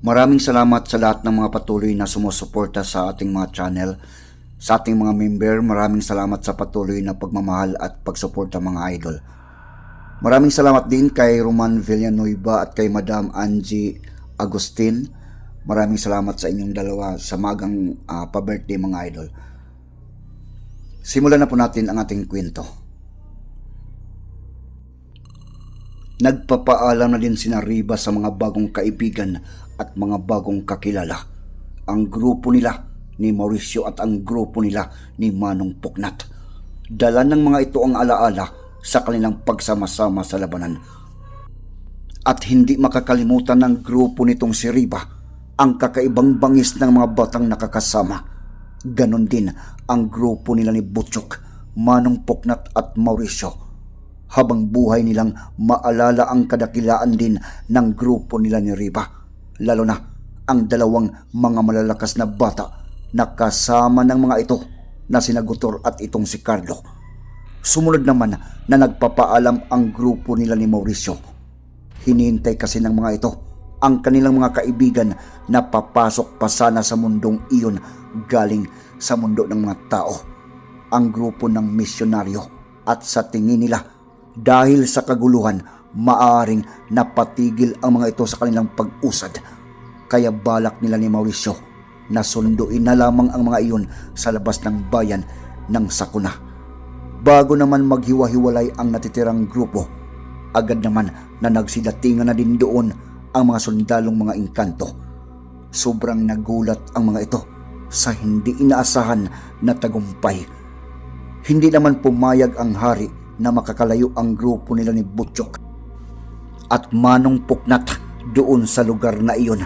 Maraming salamat sa lahat ng mga patuloy na sumusuporta sa ating mga channel. Sa ating mga member, maraming salamat sa patuloy na pagmamahal at pagsuporta mga idol. Maraming salamat din kay Roman Villanueva at kay Madam Angie Agustin. Maraming salamat sa inyong dalawa sa magang ah, pa-birthday mga idol. Simulan na po natin ang ating kwento. Nagpapaalam na din sina Riba sa mga bagong kaibigan at mga bagong kakilala. Ang grupo nila ni Mauricio at ang grupo nila ni Manong Puknat. Dala ng mga ito ang alaala sa kanilang pagsama-sama sa labanan. At hindi makakalimutan ng grupo nitong si Riba ang kakaibang bangis ng mga batang nakakasama. Ganon din ang grupo nila ni Butchok, Manong Puknat at Mauricio habang buhay nilang maalala ang kadakilaan din ng grupo nila ni Riba. Lalo na ang dalawang mga malalakas na bata na kasama ng mga ito na sina Gutor at itong si Carlo. Sumunod naman na nagpapaalam ang grupo nila ni Mauricio. Hinihintay kasi ng mga ito ang kanilang mga kaibigan na papasok pa sana sa mundong iyon galing sa mundo ng mga tao. Ang grupo ng misyonaryo at sa tingin nila dahil sa kaguluhan, maaring napatigil ang mga ito sa kanilang pag-usad. Kaya balak nila ni Mauricio na sunduin na lamang ang mga iyon sa labas ng bayan ng Sakuna. Bago naman maghiwa-hiwalay ang natitirang grupo, agad naman na nagsidatingan na din doon ang mga sundalong mga engkanto. Sobrang nagulat ang mga ito sa hindi inaasahan na tagumpay. Hindi naman pumayag ang hari na makakalayo ang grupo nila ni Butchok at Manong Puknat doon sa lugar na iyon.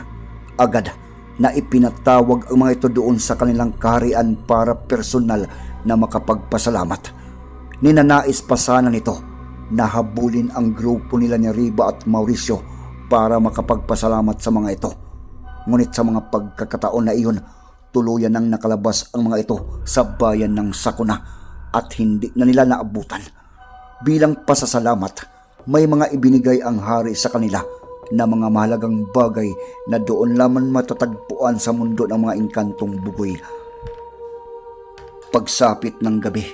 Agad na ipinatawag ang mga ito doon sa kanilang kaharian para personal na makapagpasalamat. Ninanais pa sana nito na habulin ang grupo nila ni Riba at Mauricio para makapagpasalamat sa mga ito. Ngunit sa mga pagkakataon na iyon, tuluyan nang nakalabas ang mga ito sa bayan ng Sakuna at hindi na nila naabutan. Bilang pasasalamat, may mga ibinigay ang hari sa kanila na mga mahalagang bagay na doon lamang matatagpuan sa mundo ng mga engkantong bugoy. Pagsapit ng gabi,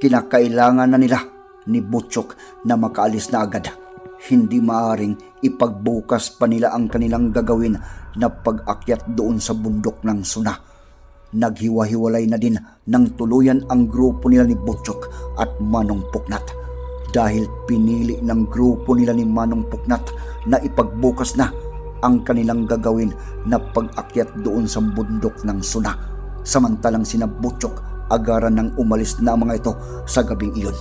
kinakailangan na nila ni Butchok na makaalis na agad. Hindi maaring ipagbukas pa nila ang kanilang gagawin na pag-akyat doon sa bundok ng Suna. Naghiwa-hiwalay na din ng tuluyan ang grupo nila ni Butchok at Manong Puknat dahil pinili ng grupo nila ni Manong Puknat na ipagbukas na ang kanilang gagawin na pag-akyat doon sa bundok ng Suna. Samantalang sina Butchok agaran ng umalis na mga ito sa gabing iyon.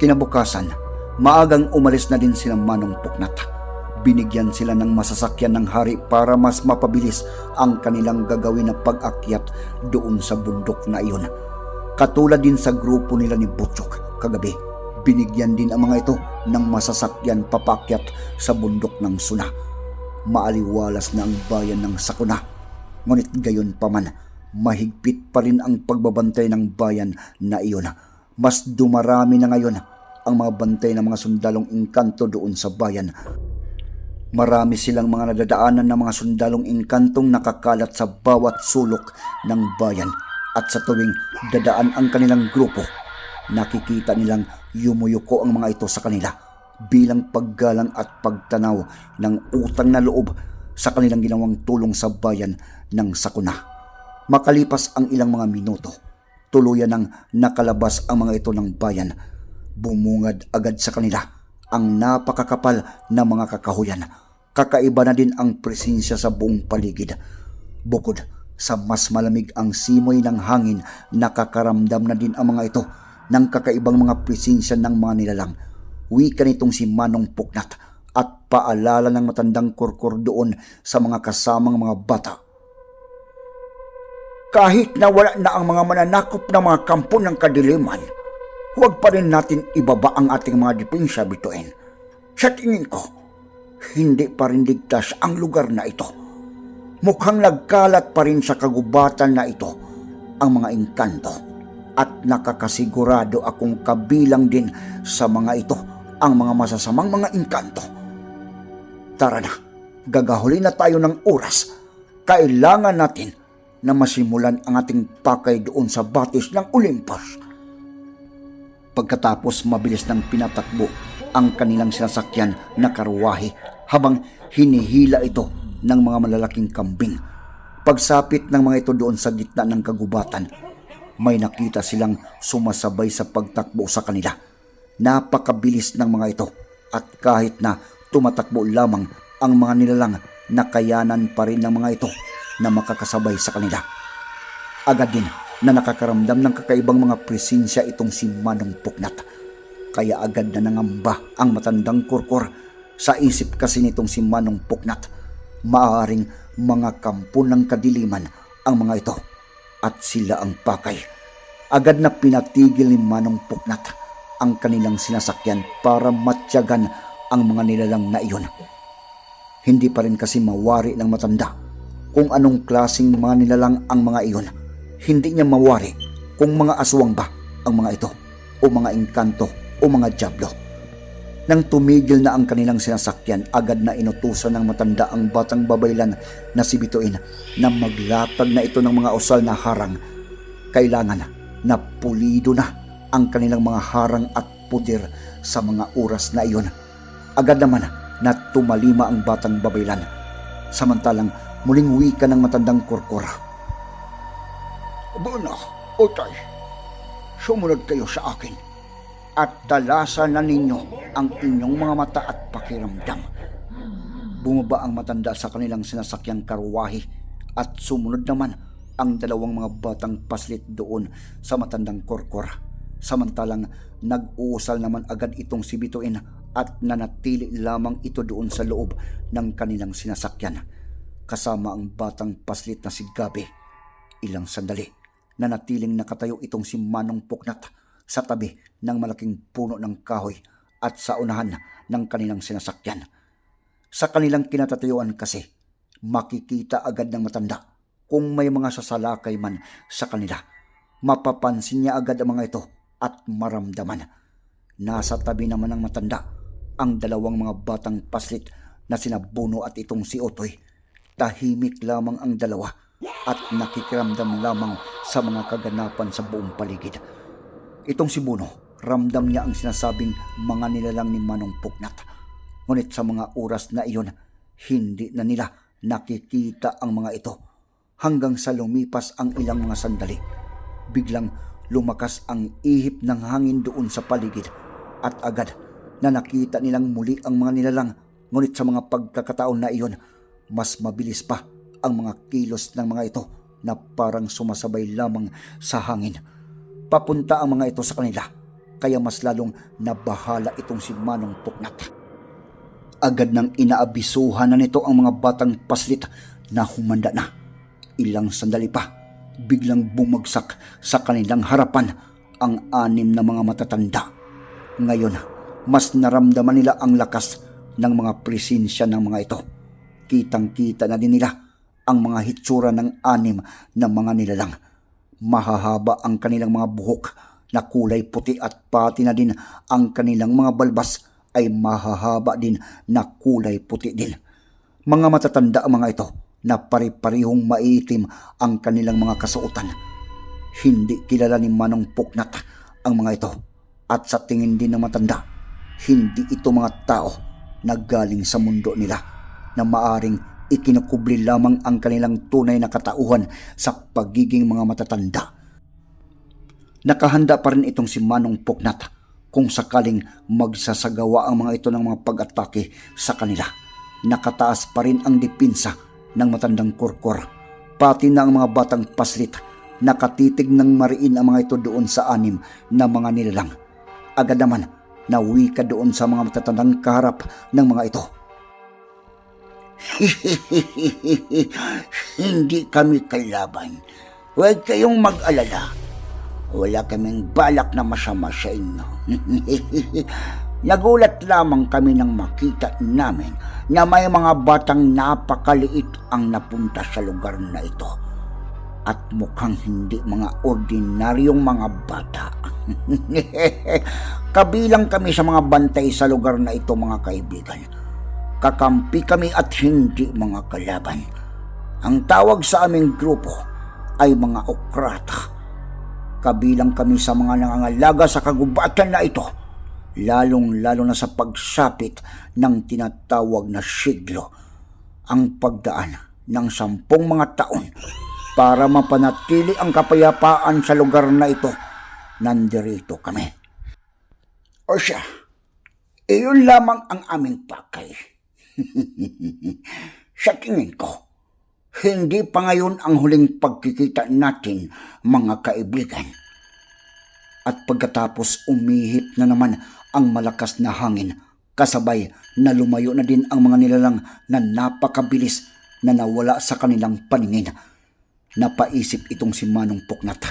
Kinabukasan, maagang umalis na din sila Manong Puknat. Binigyan sila ng masasakyan ng hari para mas mapabilis ang kanilang gagawin na pag-akyat doon sa bundok na iyon. Katulad din sa grupo nila ni Butchok kagabi, binigyan din ang mga ito ng masasakyan papakyat sa bundok ng Suna. Maaliwalas na ang bayan ng Sakuna. Ngunit gayon pa man, mahigpit pa rin ang pagbabantay ng bayan na iyon. Mas dumarami na ngayon ang mga bantay ng mga sundalong engkanto doon sa bayan. Marami silang mga nadadaanan ng mga sundalong engkantong nakakalat sa bawat sulok ng bayan at sa tuwing dadaan ang kanilang grupo, nakikita nilang yumuyuko ang mga ito sa kanila bilang paggalang at pagtanaw ng utang na loob sa kanilang ginawang tulong sa bayan ng Sakuna. Makalipas ang ilang mga minuto, tuluyan ng nakalabas ang mga ito ng bayan. Bumungad agad sa kanila ang napakakapal na mga kakahuyan. Kakaiba na din ang presensya sa buong paligid. Bukod sa mas malamig ang simoy ng hangin, nakakaramdam na din ang mga ito ng kakaibang mga presensya ng mga nilalang. Wika nitong si Manong Puknat at paalala ng matandang kurkur doon sa mga kasamang mga bata. Kahit na wala na ang mga mananakop na mga kampo ng kadiliman, huwag pa rin natin ibaba ang ating mga dipensya bituin. Sa tingin ko, hindi pa rin ligtas ang lugar na ito. Mukhang nagkalat pa rin sa kagubatan na ito ang mga engkanto at nakakasigurado akong kabilang din sa mga ito ang mga masasamang mga engkanto. Tara na, gagahuli na tayo ng oras. Kailangan natin na masimulan ang ating pakay doon sa batis ng Olympus. Pagkatapos mabilis ng pinatakbo ang kanilang sinasakyan na karwahe habang hinihila ito ng mga malalaking kambing. Pagsapit ng mga ito doon sa gitna ng kagubatan, may nakita silang sumasabay sa pagtakbo sa kanila. Napakabilis ng mga ito at kahit na tumatakbo lamang ang mga nilalang, nakayanan pa rin ng mga ito na makakasabay sa kanila. Agad din na nakakaramdam ng kakaibang mga presensya itong si Manong Puknat. Kaya agad na nangamba ang matandang kurkur sa isip kasi nitong si Manong Puknat. Maaring mga kampo ng kadiliman ang mga ito at sila ang pakay. Agad na pinatigil ni Manong Puknat ang kanilang sinasakyan para matyagan ang mga nilalang na iyon. Hindi pa rin kasi mawari ng matanda kung anong klasing mga nilalang ang mga iyon. Hindi niya mawari kung mga aswang ba ang mga ito o mga engkanto o mga diablo. Nang tumigil na ang kanilang sinasakyan, agad na inutusan ng matanda ang batang babaylan na si Bituin na maglatag na ito ng mga usal na harang. Kailangan na pulido na ang kanilang mga harang at pudir sa mga oras na iyon. Agad naman na tumalima ang batang babaylan. Samantalang muling wika ng matandang kurkur. Buna, utay, sumunod kayo sa akin at talasan na ninyo ang inyong mga mata at pakiramdam. Bumaba ang matanda sa kanilang sinasakyang karwahe at sumunod naman ang dalawang mga batang paslit doon sa matandang korkor. Samantalang nag-uusal naman agad itong si Bituin at nanatili lamang ito doon sa loob ng kanilang sinasakyan. Kasama ang batang paslit na si Gabi. Ilang sandali, nanatiling nakatayo itong si Manong Puknat sa tabi ng malaking puno ng kahoy at sa unahan ng kanilang sinasakyan. Sa kanilang kinatatayuan kasi, makikita agad ng matanda kung may mga sasalakay man sa kanila. Mapapansin niya agad ang mga ito at maramdaman. Nasa tabi naman ng matanda ang dalawang mga batang paslit na sina Buno at itong si Otoy. Tahimik lamang ang dalawa at nakikiramdam lamang sa mga kaganapan sa buong paligid. Itong si Buno, ramdam niya ang sinasabing mga nilalang ni Manong Puknat. Ngunit sa mga oras na iyon, hindi na nila nakikita ang mga ito. Hanggang sa lumipas ang ilang mga sandali, biglang lumakas ang ihip ng hangin doon sa paligid at agad na nakita nilang muli ang mga nilalang. Ngunit sa mga pagkakataon na iyon, mas mabilis pa ang mga kilos ng mga ito na parang sumasabay lamang sa hangin. Papunta ang mga ito sa kanila, kaya mas lalong nabahala itong si Manong Puknat. Agad nang inaabisuhan na nito ang mga batang paslit na humanda na. Ilang sandali pa, biglang bumagsak sa kanilang harapan ang anim na mga matatanda. Ngayon, mas naramdaman nila ang lakas ng mga presensya ng mga ito. Kitang-kita na din nila ang mga hitsura ng anim na mga nilalang. Mahahaba ang kanilang mga buhok na kulay puti at pati na din ang kanilang mga balbas ay mahahaba din na kulay puti din. Mga matatanda ang mga ito na pari-parihong maitim ang kanilang mga kasuotan. Hindi kilala ni Manong Puknat ang mga ito at sa tingin din ng matanda, hindi ito mga tao na galing sa mundo nila na maaring ikinukubli lamang ang kanilang tunay na katauhan sa pagiging mga matatanda. Nakahanda pa rin itong si Manong Puknat kung sakaling magsasagawa ang mga ito ng mga pag-atake sa kanila. Nakataas pa rin ang dipinsa ng matandang kurkur. Pati na ang mga batang paslit, nakatitig ng mariin ang mga ito doon sa anim na mga nilalang. Agad naman, nawi ka doon sa mga matatandang kaharap ng mga ito. Hindi kami kalaban. Huwag kayong mag-alala. Wala kaming balak na masama sa inyo. Nagulat lamang kami nang makita namin na may mga batang napakaliit ang napunta sa lugar na ito. At mukhang hindi mga ordinaryong mga bata. Kabilang kami sa mga bantay sa lugar na ito mga kaibigan. Kakampi kami at hindi mga kalaban. Ang tawag sa aming grupo ay mga okrata. Kabilang kami sa mga nangangalaga sa kagubatan na ito, lalong-lalo na sa pagsapit ng tinatawag na siglo, ang pagdaan ng sampung mga taon para mapanatili ang kapayapaan sa lugar na ito. Nandirito kami. O siya, iyon lamang ang aming pakay. sa tingin ko, hindi pa ngayon ang huling pagkikita natin, mga kaibigan. At pagkatapos umihip na naman ang malakas na hangin, kasabay na lumayo na din ang mga nilalang na napakabilis na nawala sa kanilang paningin. Napaisip itong si Manong Puknat.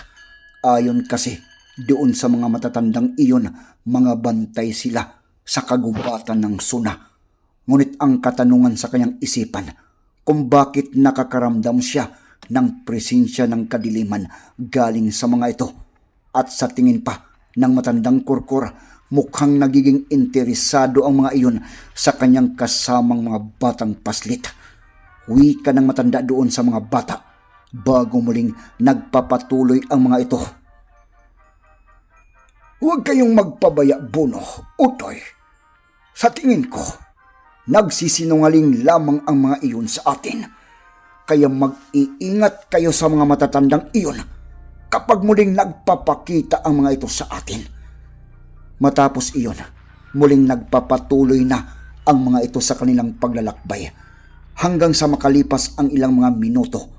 Ayon kasi doon sa mga matatandang iyon, mga bantay sila sa kagubatan ng suna. Ngunit ang katanungan sa kanyang isipan, kung bakit nakakaramdam siya ng presensya ng kadiliman galing sa mga ito. At sa tingin pa ng matandang kurkur, mukhang nagiging interesado ang mga iyon sa kanyang kasamang mga batang paslit. Wika ng matanda doon sa mga bata bago muling nagpapatuloy ang mga ito. Huwag kayong magpabaya, Bono, Utoy. Sa tingin ko, nagsisinungaling lamang ang mga iyon sa atin. Kaya mag-iingat kayo sa mga matatandang iyon kapag muling nagpapakita ang mga ito sa atin. Matapos iyon, muling nagpapatuloy na ang mga ito sa kanilang paglalakbay. Hanggang sa makalipas ang ilang mga minuto,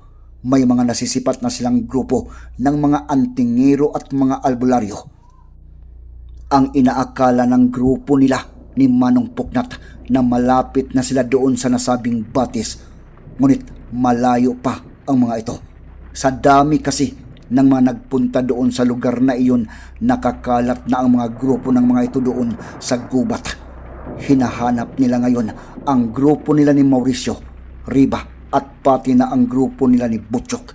may mga nasisipat na silang grupo ng mga antingero at mga albularyo ang inaakala ng grupo nila ni Manong Puknat na malapit na sila doon sa nasabing batis. Ngunit malayo pa ang mga ito. Sa dami kasi ng mga nagpunta doon sa lugar na iyon, nakakalat na ang mga grupo ng mga ito doon sa gubat. Hinahanap nila ngayon ang grupo nila ni Mauricio, Riba at pati na ang grupo nila ni Butchok.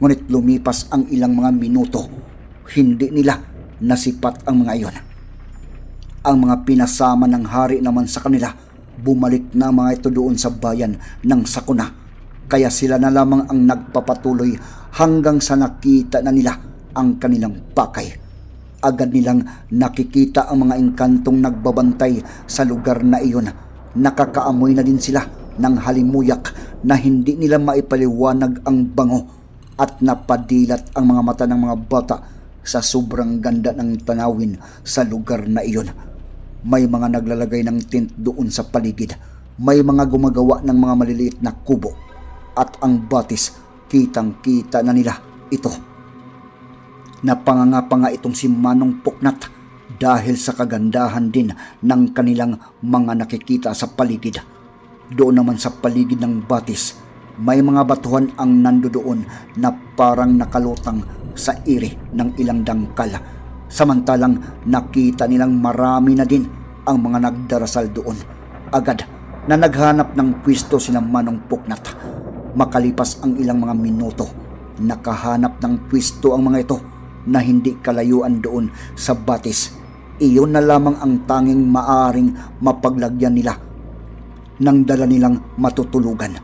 Ngunit lumipas ang ilang mga minuto, hindi nila nasipat ang mga iyon. Ang mga pinasama ng hari naman sa kanila, bumalik na mga ito doon sa bayan ng Sakuna. Kaya sila na lamang ang nagpapatuloy hanggang sa nakita na nila ang kanilang pakay. Agad nilang nakikita ang mga engkantong nagbabantay sa lugar na iyon. Nakakaamoy na din sila ng halimuyak na hindi nila maipaliwanag ang bango at napadilat ang mga mata ng mga bata sa sobrang ganda ng tanawin sa lugar na iyon. May mga naglalagay ng tent doon sa paligid. May mga gumagawa ng mga maliliit na kubo. At ang batis, kitang-kita na nila ito. Napanganga pa nga itong si Manong Puknat dahil sa kagandahan din ng kanilang mga nakikita sa paligid. Doon naman sa paligid ng batis, may mga batuhan ang nandoon na parang nakalutang sa iri ng ilang dangkal. Samantalang nakita nilang marami na din ang mga nagdarasal doon. Agad na naghanap ng pwisto sila Manong Puknat. Makalipas ang ilang mga minuto, nakahanap ng pwisto ang mga ito na hindi kalayuan doon sa batis. Iyon na lamang ang tanging maaring mapaglagyan nila ng dala nilang matutulugan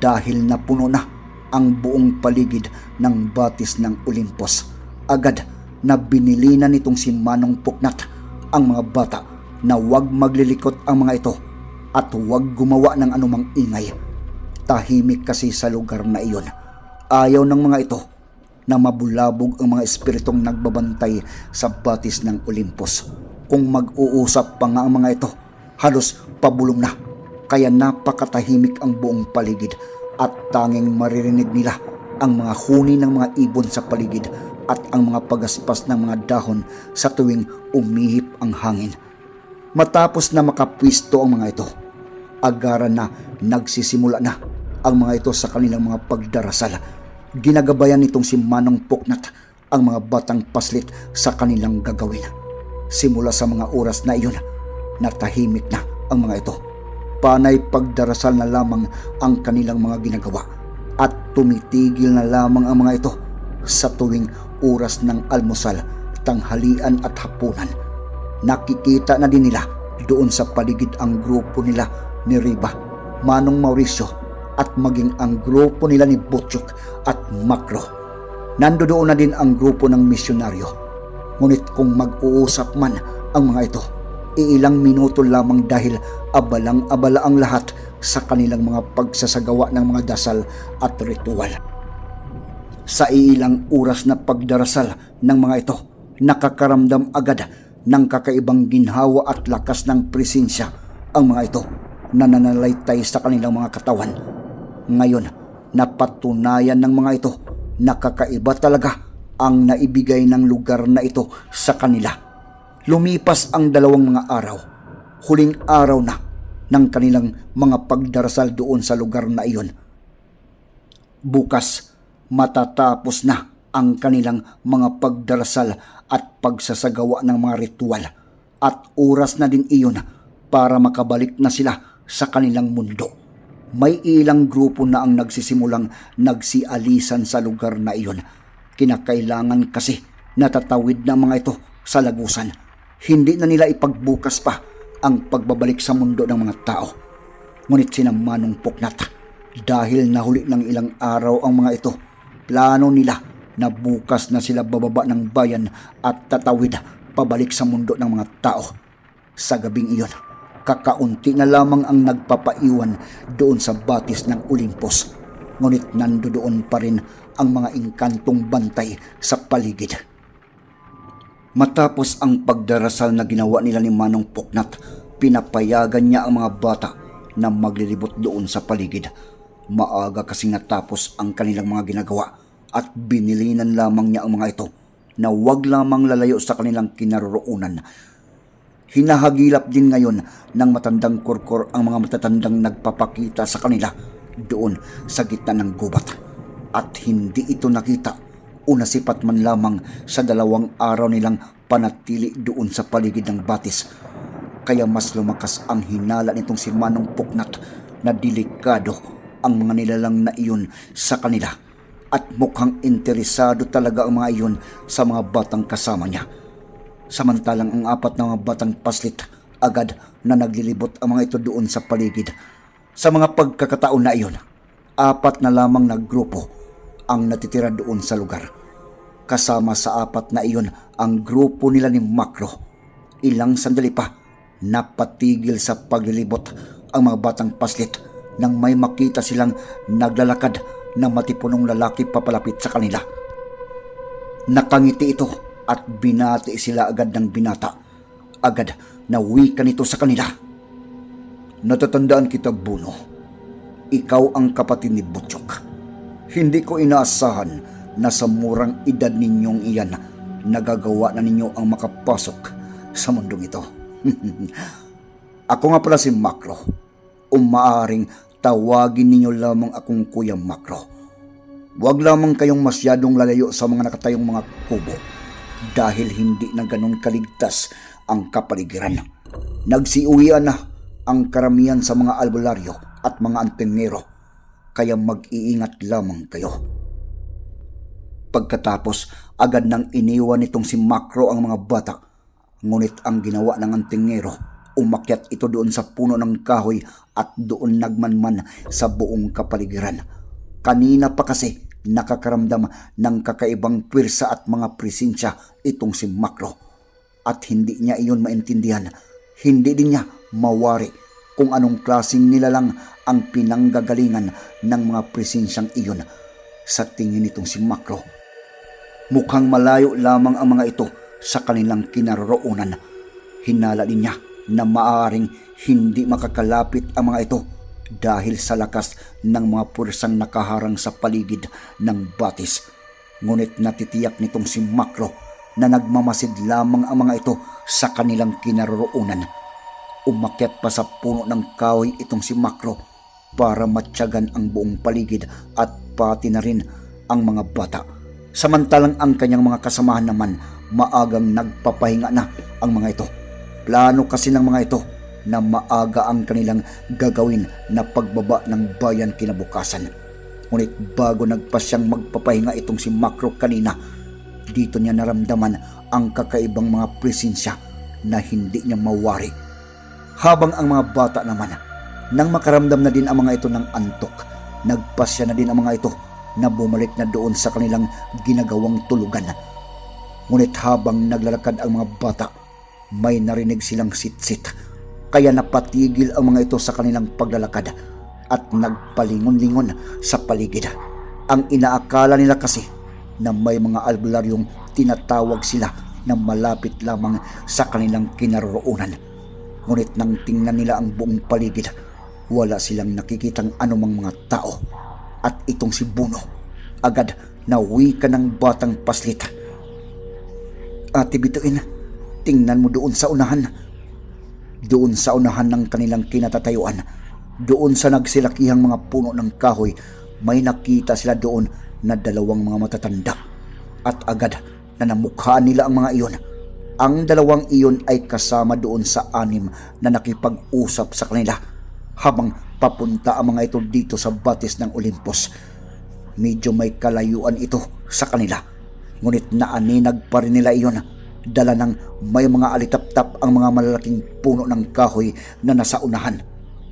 dahil napuno na ang buong paligid ng batis ng Olympus. Agad na binili na nitong si Manong Puknat ang mga bata na huwag maglilikot ang mga ito at huwag gumawa ng anumang ingay. Tahimik kasi sa lugar na iyon. Ayaw ng mga ito na mabulabog ang mga espiritong nagbabantay sa batis ng Olympus. Kung mag-uusap pa nga ang mga ito, halos pabulong na. Kaya napakatahimik ang buong paligid at tanging maririnig nila ang mga huni ng mga ibon sa paligid at ang mga pagaspas ng mga dahon sa tuwing umihip ang hangin. Matapos na makapwisto ang mga ito, agaran na nagsisimula na ang mga ito sa kanilang mga pagdarasal. Ginagabayan nitong si Manong Puknat ang mga batang paslit sa kanilang gagawin. Simula sa mga oras na iyon, natahimik na ang mga ito. Panay pagdarasal na lamang ang kanilang mga ginagawa at tumitigil na lamang ang mga ito sa tuwing oras ng almusal, tanghalian at hapunan. Nakikita na din nila doon sa paligid ang grupo nila ni Riba, Manong Mauricio at maging ang grupo nila ni Butchok at Makro. Nando doon na din ang grupo ng misyonaryo. Ngunit kung mag-uusap man ang mga ito, iilang minuto lamang dahil abalang-abala ang lahat sa kanilang mga pagsasagawa ng mga dasal at ritual. Sa ilang oras na pagdarasal ng mga ito, nakakaramdam agad ng kakaibang ginhawa at lakas ng presensya ang mga ito na nananalaytay sa kanilang mga katawan. Ngayon, napatunayan ng mga ito na kakaiba talaga ang naibigay ng lugar na ito sa kanila. Lumipas ang dalawang mga araw. Huling araw na ng kanilang mga pagdarasal doon sa lugar na iyon. Bukas, matatapos na ang kanilang mga pagdarasal at pagsasagawa ng mga ritual at oras na din iyon para makabalik na sila sa kanilang mundo. May ilang grupo na ang nagsisimulang nagsialisan sa lugar na iyon. Kinakailangan kasi natatawid na mga ito sa lagusan. Hindi na nila ipagbukas pa ang pagbabalik sa mundo ng mga tao. Ngunit sinamanong puknat dahil nahuli ng ilang araw ang mga ito. Plano nila na bukas na sila bababa ng bayan at tatawid pabalik sa mundo ng mga tao. Sa gabing iyon, kakaunti na lamang ang nagpapaiwan doon sa batis ng Olympus. Ngunit nandoon pa rin ang mga inkantong bantay sa paligid. Matapos ang pagdarasal na ginawa nila ni Manong Puknat, pinapayagan niya ang mga bata na maglilibot doon sa paligid. Maaga kasing natapos ang kanilang mga ginagawa at binilinan lamang niya ang mga ito na wag lamang lalayo sa kanilang kinaroroonan. Hinahagilap din ngayon ng matandang kurkor ang mga matatandang nagpapakita sa kanila doon sa gitna ng gubat. At hindi ito nakita o nasipat man lamang sa dalawang araw nilang panatili doon sa paligid ng batis. Kaya mas lumakas ang hinala nitong si Manong Puknat na delikado ang mga nilalang na iyon sa kanila at mukhang interesado talaga ang mga iyon sa mga batang kasama niya. Samantalang ang apat na mga batang paslit agad na naglilibot ang mga ito doon sa paligid. Sa mga pagkakataon na iyon, apat na lamang na grupo ang natitira doon sa lugar. Kasama sa apat na iyon ang grupo nila ni Makro. Ilang sandali pa, napatigil sa paglilibot ang mga batang paslit nang may makita silang naglalakad na matipunong lalaki papalapit sa kanila. Nakangiti ito at binati sila agad ng binata. Agad na wika nito sa kanila. Natatandaan kita, Buno. Ikaw ang kapatid ni Butchok. Hindi ko inaasahan na sa murang edad ninyong iyan nagagawa na ninyo ang makapasok sa mundong ito. Ako nga pala si Makro. O maaring tawagin ninyo lamang akong Kuya Makro. Huwag lamang kayong masyadong lalayo sa mga nakatayong mga kubo dahil hindi na ganun kaligtas ang kapaligiran. Nagsiuwian na ang karamihan sa mga albularyo at mga antingero kaya mag-iingat lamang kayo. Pagkatapos, agad nang iniwan nitong si Makro ang mga bata. Ngunit ang ginawa ng antingero, umakyat ito doon sa puno ng kahoy at doon nagmanman sa buong kapaligiran. Kanina pa kasi nakakaramdam ng kakaibang pwersa at mga presensya itong si Makro. At hindi niya iyon maintindihan. Hindi din niya mawari kung anong klasing nilalang ang pinanggagalingan ng mga presensyang iyon sa tingin nitong si Makro. Mukhang malayo lamang ang mga ito sa kanilang kinaroroonan. Hinala din niya na maaring hindi makakalapit ang mga ito dahil sa lakas ng mga pursang nakaharang sa paligid ng batis. Ngunit natitiyak nitong si Makro na nagmamasid lamang ang mga ito sa kanilang kinaroroonan. Umakyat pa sa puno ng kahoy itong si Makro para matyagan ang buong paligid at pati na rin ang mga bata. Samantalang ang kanyang mga kasamahan naman maagang nagpapahinga na ang mga ito. Plano kasi ng mga ito na maaga ang kanilang gagawin na pagbaba ng bayan kinabukasan. Ngunit bago nagpasyang magpapahinga itong si Makro kanina, dito niya naramdaman ang kakaibang mga presensya na hindi niya mawari. Habang ang mga bata naman Nang makaramdam na din ang mga ito ng antok, nagpasya na din ang mga ito na bumalik na doon sa kanilang ginagawang tulugan. Ngunit habang naglalakad ang mga bata, may narinig silang sitsit. Kaya napatigil ang mga ito sa kanilang paglalakad at nagpalingon-lingon sa paligid. Ang inaakala nila kasi na may mga albularyong tinatawag sila na malapit lamang sa kanilang kinaroroonan. Ngunit nang tingnan nila ang buong paligid, wala silang nakikitang anumang mga tao. At itong si Buno, agad nawi ka ng batang paslit. Ate Bituin, tingnan mo doon sa unahan. Doon sa unahan ng kanilang kinatatayuan, doon sa nagsilakihang mga puno ng kahoy, may nakita sila doon na dalawang mga matatanda. At agad na namukhaan nila ang mga iyon. Ang dalawang iyon ay kasama doon sa anim na nakipag-usap sa kanila habang papunta ang mga ito dito sa batis ng Olympus. Medyo may kalayuan ito sa kanila. Ngunit naaninag pa rin nila iyon. Dala ng may mga alitap-tap ang mga malalaking puno ng kahoy na nasa unahan.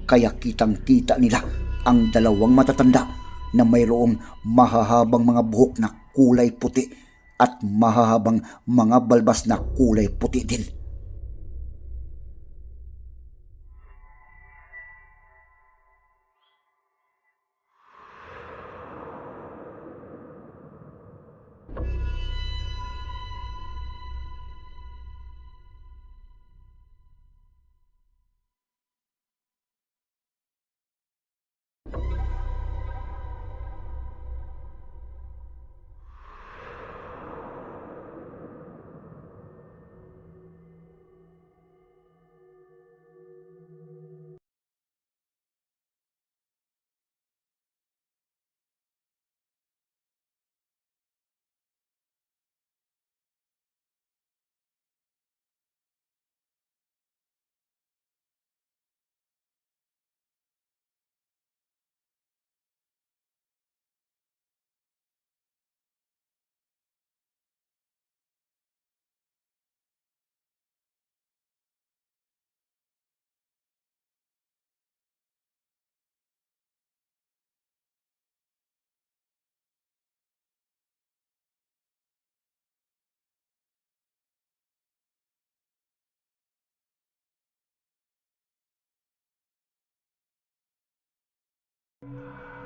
Kaya kitang-kita nila ang dalawang matatanda na mayroong mahahabang mga buhok na kulay puti at mahahabang mga balbas na kulay puti din. you